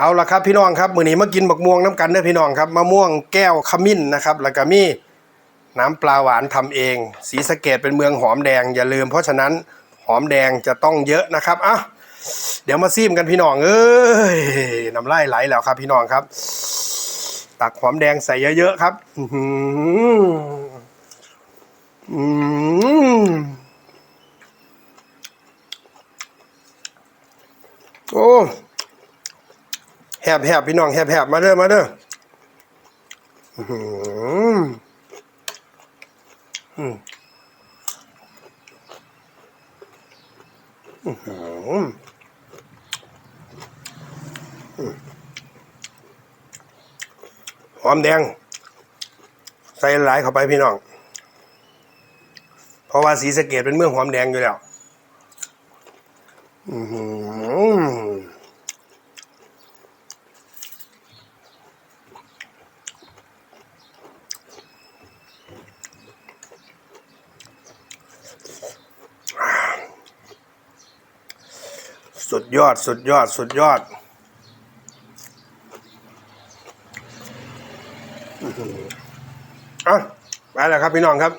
เอาละครับพี่น้องครับมื้อนี้มากินบักม่วงน้ำกันเด้อพี่น้องครับมะม่วงแก้วขมิ้นนะครับแล้วก็มีน้ำปลาหวานทำเองศรีสะเกดเป็นเมืองหอมแดงอย่าลืม เพราะฉะนั้นหอมแดงจะต้องเยอะนะครับอะเดี๋ยวมาซีมกันพี่น้องเอ้ยน้ำลายไหลแล้วครับ พี่น้องครับ ตักหอมแดงใส่เยอะๆครับอือหืออืมโอ้ แหบแหบพี่น้องแหบแหบมาเด้อมาเด้ออื้อหืออืมอือหืออืมหอมแดง ใส่หลายเข้าไปพี่น้อง เพราะว่าสีสะเกดเป็นเมืองหอมแดงอยู่แล้ว อือ สุดยอดสุดยอดสุดยอดอะไปแล้วครับพี่น้องครับ